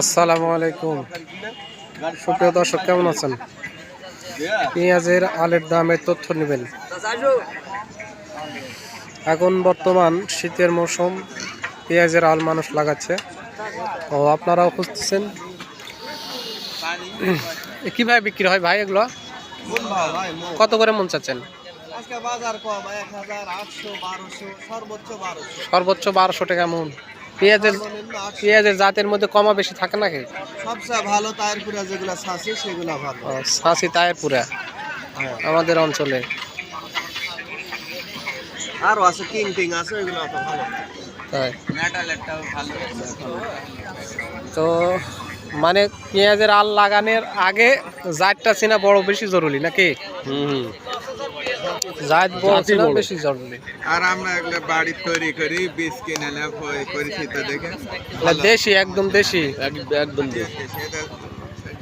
আসসালামু আলাইকুম। সুপ্রিয় দর্শক কেমন আছেন? পেঁয়াজের আলের দামের তথ্য নেবেন। এখন বর্তমান শীতের মৌসুম পেঁয়াজের আল মানুষ লাগাচ্ছে। ও আপনারাও খুঁজতেছেন? কীভাবে বিক্রি হয় ভাই এগুলো? কত করে মন চাচ্ছেন? সর্বোচ্চ বারোশো টাকা মন। পেঁয়াজের পেঁয়াজের জাতের মধ্যে কমা বেশি থাকে নাকি? সবচেয়ে ভালো তায়ের পুরা যেগুলো সেগুলো ভালো। ছাঁচি তায়ের পুরা আমাদের অঞ্চলে। আরও আছে কিং টিং আছে এগুলো অত ভালো তাই। মেটাল একটাও ভালো তো মানে পেঁয়াজের আল লাগানোর আগে জাতটা চেনা বড় বেশি জরুরি নাকি? জাত বড় বেশি জরুরি। আর আমরা এগুলো বাড়ি তৈরি করি বীজ কিনে নেব পরিচিত দেখে। দেশি একদম দেশি। একদম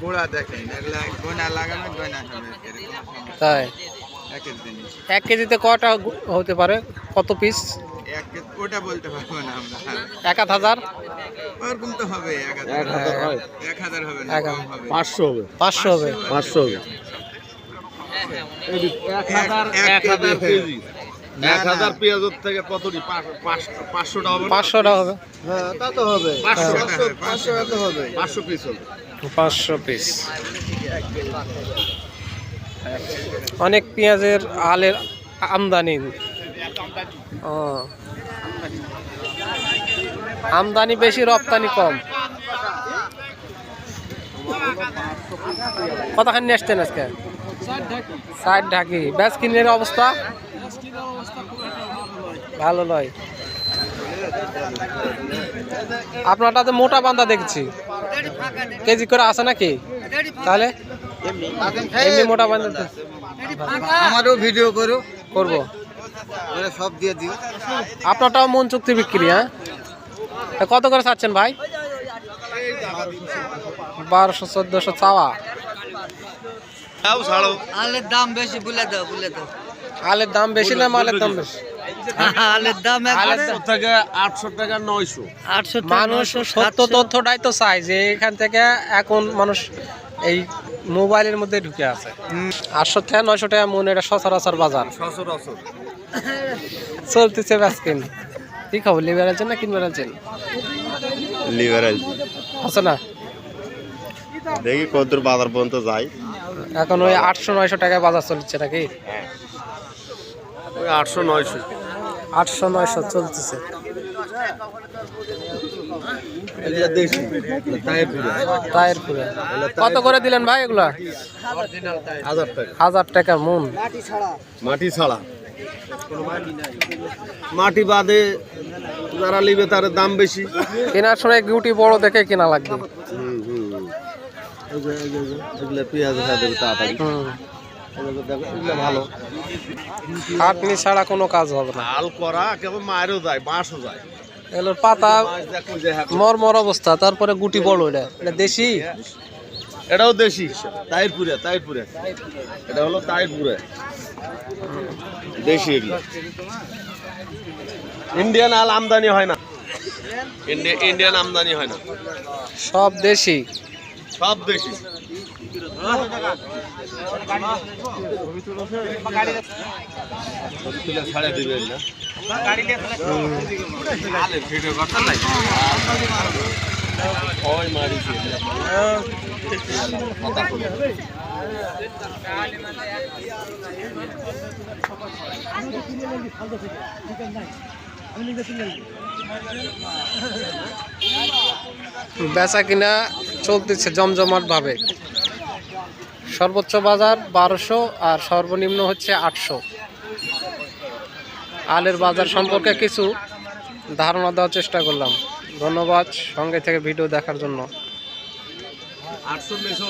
গোড়া দেখেন এগুলো গোনা লাগানো গোনা হবে তাই? এক কেজিতে কটা হতে পারে? কত পিস ওটা বলতে পারব না আমরা। এক আধ হাজার? ওরকম তো হবে এক হাজার। এক হাজার হবে না এক হবে। পাঁচশো হবে। পাঁচশো হবে। পাঁচশো হবে। এক হাজার এক এক হাজার কেজি। কেজি এক হাজার পেঁয়াজের থেকে কতটি? পাঁচ- পাঁচ- পাঁচশোটা হবে পাঁচশোটা হবে। হ্যাঁ তা তো হবে। পাঁচশো পাঁচশো তো হবে। পাঁচশো পিস হবে। পাঁচশো পিস অনেক পেঁয়াজের আলের আমদানি। ও। আমদানি বেশি রপ্তানি কম। কতখানি নিয়ে আসছেন আজকে? ষাট ঢাকি। ব্যাস কিনের অবস্থা? ভালো নয় আপনারটা তো মোটা বান্ধা দেখছি। কেজি করে আছে নাকি? তাহলে? এমনি মোটা বান্ধা তো। আমারও ভিডিও করো। করব। সব দিয়ে দিও। আপনারটাও মন চুক্তি বিক্রি হ্যাঁ? কত করে ছাড়ছেন ভাই? বারোশো চোদ্দশো চাওয়া। তাও ছাড়ো। আলের দাম বেশি বলে দাও বলে দাও। আলের দাম বেশি না মালের দাম বেশি? আলের দাম আলের আটশো দাম- থেকে আটশো টাকা নয়শো। আটশো মানুষ সত্য তথ্যটাই তো চাই যে এখান থেকে এখন মানুষ এই মোবাইলের মধ্যে ঢুকে আছে। আটশো থেকে নয়শো টাকা মন এটা সচরাচর বাজার। সচরাচর। চলতেছে ব্যাসকিন কি খবর লিভার না কিনবার লিভারেজ আছে না? দেখি কতদূর বাজার পর্যন্ত যাই এখন ওই আটশো নয়শো টাকায় বাজার চলছে নাকি? ওই আটশো নয়শো। আটশো নয়শো চলতেছে। কত করে দিলেন ভাই এগুলা? হাজার টাকা। মন। মাটি ছাড়া। মাটি বাদে যারা নিবে তার দাম বেশি। কেনার সময় গুটি বড় দেখে কেনা লাগবে। এই যে- এই যে- এগুলো পেঁয়াজ খাই দেবে তাড়াতাড়ি। দেখো, এগুলো ভালো। খাটনি ছাড়া কোনো কাজ হবে না। হাল করা কেবল মায়েরও যায় বাঁশও যায়। এগুলোর পাতা হ্যাঁ, মরমর অবস্থা তারপরে গুটি বড় এটা এটা দেশি? এটাও দেশি। তাইরপুরে তাইরপুরে। এটা হলো তাইরপুরে। দেশি এগুলো। ইন্ডিয়ান আল আমদানি হয় না। ইন্ডিয়ান আমদানি হয় না। সব দেশি। সব দেশি ছাড়ে দিবে না। ওই মারিছে বেচা কিনা চলতেছে জমজমাট ভাবে। সর্বোচ্চ বাজার বারোশো আর সর্বনিম্ন হচ্ছে আটশো। আলের বাজার সম্পর্কে কিছু ধারণা দেওয়ার চেষ্টা করলাম। ধন্যবাদ সঙ্গে থেকে ভিডিও দেখার জন্য। আটশো বেশি